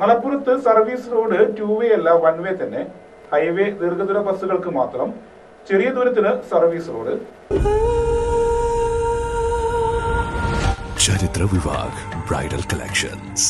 മലപ്പുറത്ത് service road to വേ അല്ല one way തന്നെ. ഹൈവേ ദീർഘദൂര ബസ്സുകൾക്ക് മാത്രം ചെറിയ ദൂരത്തിന് service road. Charithra Vivah bridal collections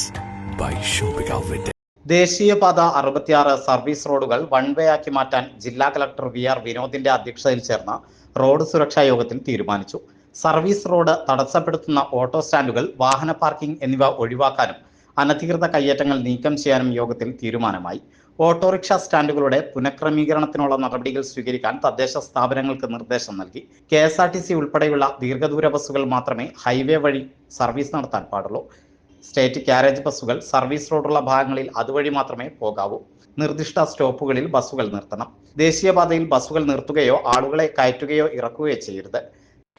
by shopping outlet ദേശീയപാത അറുപത്തിയാറ് സർവീസ് റോഡുകൾ വൺ വേ ആക്കി മാറ്റാൻ ജില്ലാ കളക്ടർ വി ആർ വിനോദിന്റെ അധ്യക്ഷതയിൽ ചേർന്ന റോഡ് സുരക്ഷാ യോഗത്തിൽ തീരുമാനിച്ചു. സർവീസ് റോഡ് തടസ്സപ്പെടുത്തുന്ന ഓട്ടോ സ്റ്റാൻഡുകൾ വാഹന പാർക്കിംഗ് എന്നിവ ഒഴിവാക്കാനും അനധികൃത കയ്യേറ്റങ്ങൾ നീക്കം ചെയ്യാനും യോഗത്തിൽ തീരുമാനമായി. ഓട്ടോറിക്ഷ സ്റ്റാൻഡുകളുടെ പുനഃക്രമീകരണത്തിനുള്ള നടപടികൾ സ്വീകരിക്കാൻ തദ്ദേശ സ്ഥാപനങ്ങൾക്ക് നിർദ്ദേശം നൽകി. K S R T C ഉൾപ്പെടെയുള്ള ദീർഘദൂര ബസ്സുകൾ മാത്രമേ ഹൈവേ വഴി സർവീസ് നടത്താൻ പാടുള്ളൂ. സ്റ്റേറ്റ് ക്യാരേജ് ബസ്സുകൾ സർവീസ് റോഡുള്ള ഭാഗങ്ങളിൽ അതുവഴി മാത്രമേ പോകാവൂ. നിർദ്ദിഷ്ട സ്റ്റോപ്പുകളിൽ ബസ്സുകൾ നിർത്തണം. ദേശീയപാതയിൽ ബസ്സുകൾ നിർത്തുകയോ ആളുകളെ കയറ്റുകയോ ഇറക്കുകയോ ചെയ്യരുത്.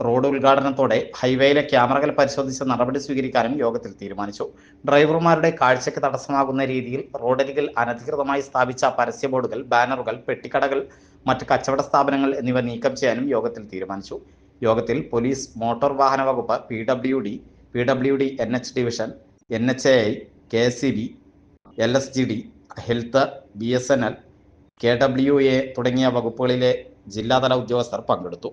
റോഡ് ഉദ്ഘാടനത്തോടെ ഹൈവേയിലെ ക്യാമറകൾ പരിശോധിച്ച് നടപടി സ്വീകരിക്കാനും യോഗത്തിൽ തീരുമാനിച്ചു. ഡ്രൈവർമാരുടെ കാഴ്ചയ്ക്ക് തടസ്സമാകുന്ന രീതിയിൽ റോഡരികിൽ അനധികൃതമായി സ്ഥാപിച്ച പരസ്യ ബോർഡുകൾ ബാനറുകൾ പെട്ടിക്കടകൾ മറ്റ് കച്ചവട സ്ഥാപനങ്ങൾ എന്നിവ നീക്കം ചെയ്യാനും യോഗത്തിൽ തീരുമാനിച്ചു. യോഗത്തിൽ പോലീസ് മോട്ടോർ വാഹന വകുപ്പ് P W D P W D N H division N H A I K C B L S G D health B S N L K W A തുടങ്ങിയ വകുപ്പുകളിലെ ജില്ലാതല ഉദ്യോഗസ്ഥർ പങ്കെടുത്തു.